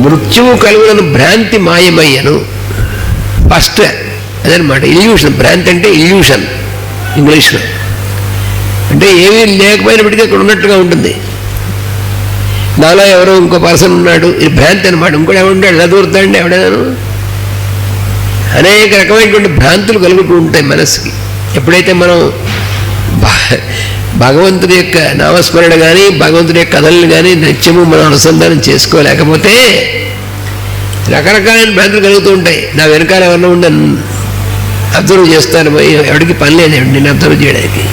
మృత్యువు కలుగులను భ్రాంతి మాయమయ్యను. ఫస్ట్ అదనమాట ఇల్యూషన్ భ్రాంతి అంటే ఇల్యూషన్ ఇంగ్లీష్లో. అంటే ఏమీ లేకపోయినప్పటికీ అక్కడ ఉన్నట్టుగా ఉంటుంది. నాలో ఎవరో ఇంకో పర్సన్ ఉన్నాడు ఇది భ్రాంతి అనమాట ఇంకోటి ఎవడున్నాడు ఎలా దూరుతాడండి ఎవడైనాను అనేక రకమైనటువంటి భ్రాంతులు కలుగుతూ ఉంటాయి మనసుకి ఎప్పుడైతే మనం భగవంతుని భగవంతుడి యొక్క నామస్మరణ కానీ భగవంతుడి యొక్క కథలను కానీ నిత్యము మనం అనుసంధానం చేసుకోలేకపోతే రకరకాలైన భ్రాంతులు కలుగుతూ ఉంటాయి. నా వెనకాల ఎవరన్నా ఉండి అబ్జర్వ్ చేస్తాను పోయి ఎవరికి పని లేదు నేను అబ్జర్వ్ చేయడానికి.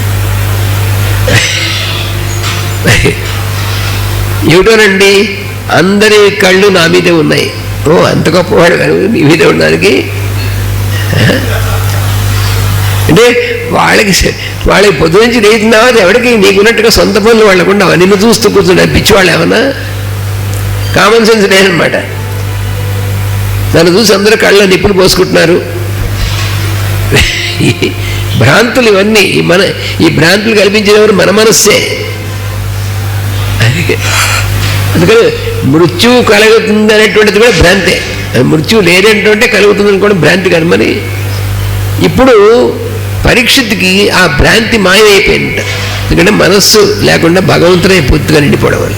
ఏమిటోనండి అందరి కళ్ళు నా మీదే ఉన్నాయి. ఓ అంత గొప్పవాడు కాదు మీ మీదే ఉండడానికి. అంటే వాళ్ళకి వాళ్ళకి పొద్దు నుంచి లేచినావా ఎవరికి నీకున్నట్టుగా సొంత పనులు వాళ్ళకు ఉండవు నిన్ను చూస్తూ కూర్చుంటారు పిచ్చివాళ్ళు ఏమన్నా? కామన్ సెన్స్ లేదనమాట నన్ను చూసి అందరూ కళ్ళ నిప్పులు పోసుకుంటున్నారు. భ్రాంతులు ఇవన్నీ. ఈ మన ఈ భ్రాంతులు కల్పించినవారు మన మనస్సే. అందుకే అందుకని మృత్యువు కలుగుతుంది అనేటువంటిది కూడా భ్రాంతే. అది మృత్యువు లేనటువంటి కలుగుతుంది అనుకోవడం భ్రాంతి కాదు మరి. ఇప్పుడు పరీక్షకి ఆ భ్రాంతి మాయమైపోయింది ఎందుకంటే మనస్సు లేకుండా భగవంతుడే పూర్తిగా నిండిపోవడం వల్ల.